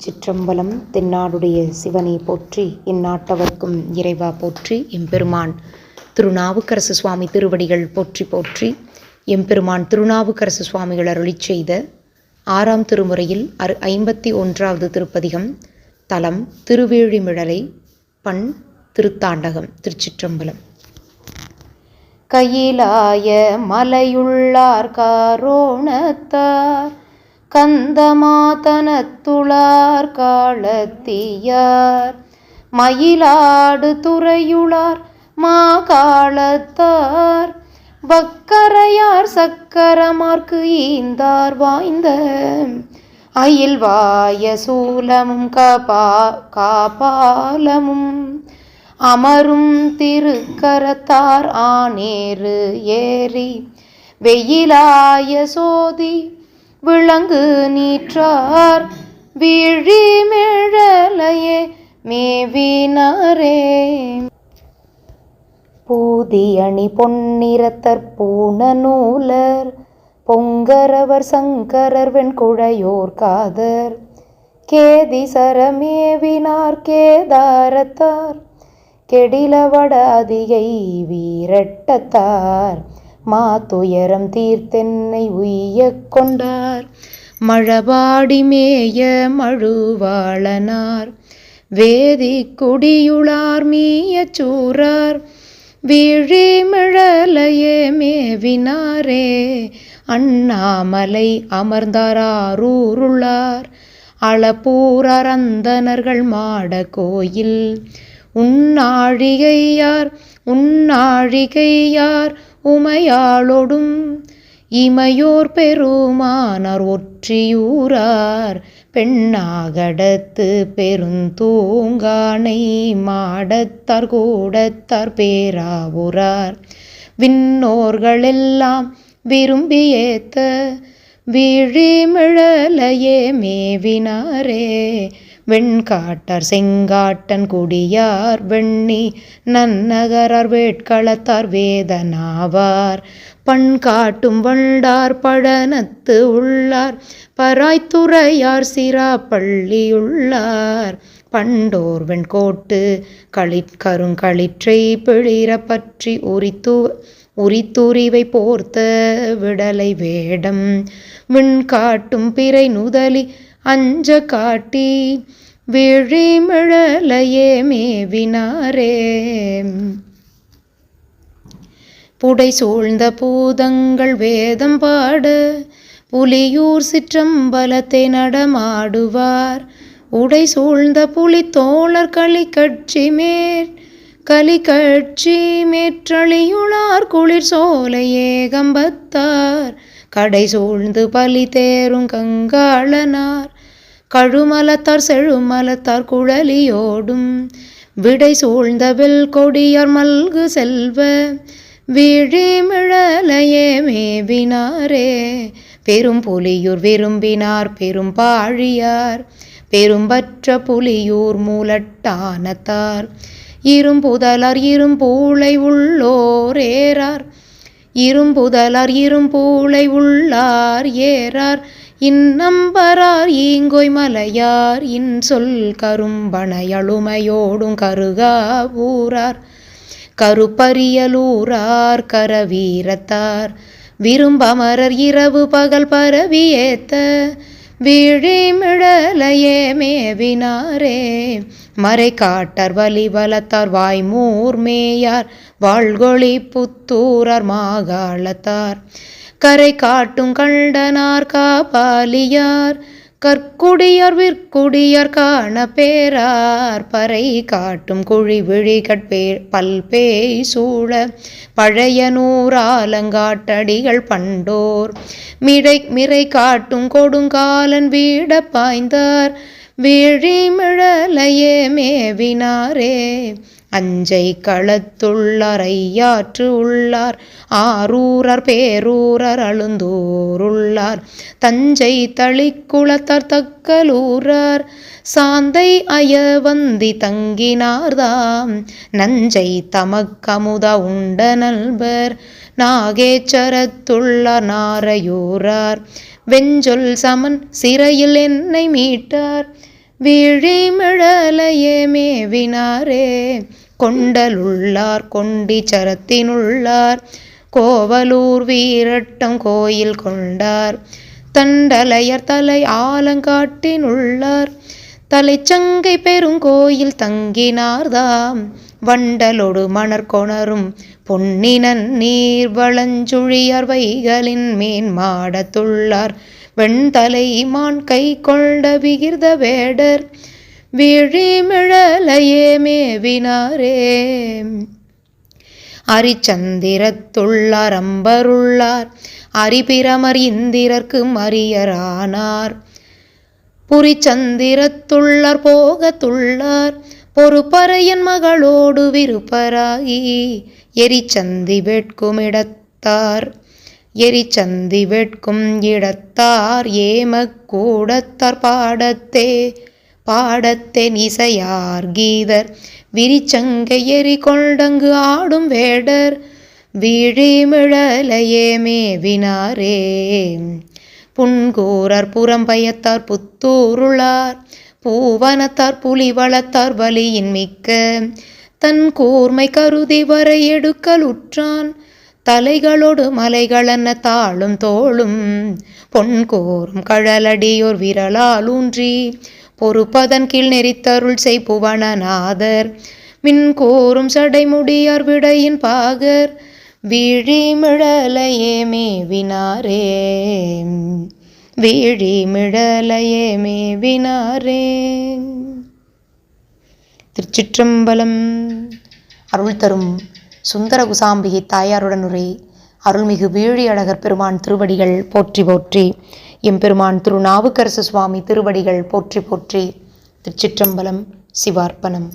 சிற்றம்பலம் தென்னாடுடைய சிவனை போற்றி இந்நாட்டவர்க்கும் இறைவா போற்றி எம்பெருமான் திருநாவுக்கரசு சுவாமி திருவடிகள் போற்றி போற்றி எம்பெருமான் திருநாவுக்கரசு சுவாமிகள் அருளி செய்த ஆறாம் திருமுறையில் அரு ஐம்பத்தி ஒன்றாவது திருப்பதிகம் தலம் திருவேழிமிழலை பண் திருத்தாண்டகம் திருச்சிற்றம்பலம். கையிலாய மலையுள்ளார் காரோணத்தார் கந்தமாதனத்துளார் காலத்தியார். மயிலாடு துறையுளார் மா காலத்தார் வக்கரையார் சக்கரமார்க்கு ஈந்தார் வாய்ந்த அயில் வாய சூலமும் கபா காபாலமும். அமரும் திருக்கரத்தார் ஆனேறு ஏறி வெயிலாய சோதி விளங்கு நீற்றார். வீழி மிழலையே மேவினாரே. பூதியணி பொன்னிறத்தற் பூண நூலர் பொங்கரவர் சங்கரர் வெண்குழையோர் காதர். கேதி சரமேவினார் கேதாரத்தார். கெடிலவட அதிகை வீரட்டத்தார். மாத்துயரம் தீர்த்தென்னை உய்ய கொண்டார். மழபாடி மேய மழுவாளனார். வேதி குடியுளார் மீயச் சூரார் விழிமிழலையே மேவினாரே. அண்ணாமலை அமர்ந்தாரூருளார் அளப்பூரந்தனர்கள் மாட கோயில். உன்னாழிகையார் உன்னாழிகையார் உமையாளொடும் இமையோர் பெருமானார் ஒற்றியூரார். பெண்ணாகடத்து பெருந்தூங்கானை மாடத்தார் கூடத்தார் பேராவுரார். விண்ணோர்களெல்லாம் விரும்பியேத்த விழிமிழலையே மேவினாரே. வெண்காட்டார் செங்காட்டன் குடியார் வெண்ணி நன்னகரார் வேட்களத்தார் வேதனாவார். பண் காட்டும் வண்டார் படனத்து உள்ளார் பராய்த்துறையார் சிரா பள்ளியுள்ளார் பண்டோர் வெண்கோட்டு களிற்கருங்களிற்றை பிளிர பற்றி உரித்து உரித்துரிவை போர்த்த விடலை வேடம். விண்காட்டும் பிறை நுதலி அஞ்ச காட்டி விழிமிழலையே மேவினாரே. புடை சூழ்ந்த பூதங்கள் வேதம் பாட புலியூர் சிற்றம்பலத்தை நடமாடுவார். உடை சூழ்ந்த புலி தோழர் கலிக்கட்சி மேற் கலிக்கட்சி மேற்றழியுளார் குளிர் சோலை ஏகம்பத்தார். கடை சூழ்ந்து பலி தேரும் கங்காளனார் கழுமலத்தார் செழுமலத்தார் குழலியோடும் விடை சூழ்ந்தவில் கொடியார் மல்கு செல்வ விழிமிழலையே மேவினாரே. பெரும் புலியூர் விரும்பினார் பெரும் பாழியார் பெரும்பற்ற புலியூர் மூலட்டானத்தார். இரும்புதலார் இரும்பூளை உள்ளோர் ஏறார் இரும்புதலார் இரும்பூளை உள்ளார் ஏறார். இந்நம்பரார் ஈங்கொய் மலையார் இன்சொல் கரும்பனையழுமையோடும் கருகா ஊரார். கருப்பரியலூரார் கரவீரத்தார். விரும்பமரர் இரவு பகல் பரவியேத்த விழிமிழலையே மேவினாரே. மறை காட்டர் வலி வலத்தார் வாய்மூர் மேயார். வாழ்கொழி புத்தூரார் மாகாளத்தார். கரை காட்டும் கண்டனார் காபாலியார் கற்குடியார் விற்குடியார் காண பேரார். பறை காட்டும் குழி விழி கட்பே பல்பேய் சூழ. பழைய நூறாலங்காட்டடிகள் பண்டோர். மிடை மிரை காட்டும் கொடுங்காலன் வீட பாய்ந்தார். விழிமிழலையே மேவினாரே. அஞ்சை களத்துள்ளறையாற்று உள்ளார். ஆரூரர் பேரூரர் அழுந்தூருள்ளார். தஞ்சை தளிக்குளத்தார் தக்கலூரார் சாந்தை அயவந்தி தங்கினார்தாம். நஞ்சை தமக்கமுத உண்ட நல்பர் நாகேச்சரத்துள்ளார் நாரையூரார். வெஞ்சொல் சமன் சிறையில் என்னை மீட்டார். வீழிமிழலையே மேவினாரே. கொண்டலுள்ளார் கொண்டி சரத்தினுள்ளார். கோவலூர் வீரட்டம் கோயில் கொண்டார். தண்டலையர் தலை ஆலங்காட்டினுள்ளார். தலைச்சங்கை பெருங்கோயில் தங்கினார்தாம். வண்டலொடு மணற்கொணரும் பொன்னினன் நீர் வளஞ்சுழியார் வைகளின் மேன் மாடத்துள்ளார். வெண்தலை மான் கை கொண்ட விகிர்த வேடர் வீழிமிழலையே மேவினாரே. அரிச்சந்திரத்துள்ளார் அம்பருள்ளார் அரிபிரமர் இந்திரர்க்கு மரியரானார் புரிச்சந்திரத்துள்ளார் போகத்துள்ளார். பொறுப்பறையன் மகளோடு விருப்பராகி எரிச்சந்தி வெட்கும் இடத்தார். எரிச்சந்தி வெட்கும் இடத்தார். ஏமக்கூடத்தார் பாடத்தே. பாடத்தென் இசையார் கீதர். விரிச்சங்கையெறி கொண்டங்கு ஆடும் வேடர். விழிமிழலையே மேவினாரே. புன்கூரர் புறம்பயத்தார் புத்தூருளார். பூவனத்தார் புலிவளத்தார் வலியின் மிக்க. தன் கூர்மை கருதி வரை எடுக்கல் உற்றான். தலைகளோடு மலைகளென்ன தாளும். தோளும் பொன்கோரும் கழலடியோர் விரலால் ஒரு பதன் கீழ் நெறித்தருள் செய் புவனநாதர் மின் கூறும் சடைமுடியார் விடையின் பாகர். வீழிமிழலையே மேவினாரே. வீழிமிழலையே மேவினாரே. திருச்சிற்றம்பலம். அருள் தரும் சுந்தர குசாம்பிகை தாயாருடன் உரை அருள்மிகு வீழி அழகர் பெருமான் திருவடிகள் போற்றி போற்றி. எம்பெருமான் திருநாவுக்கரசு சுவாமி திருவடிகள் போற்றி போற்றி. திருச்சிற்றம்பலம் சிவார்ப்பணம்.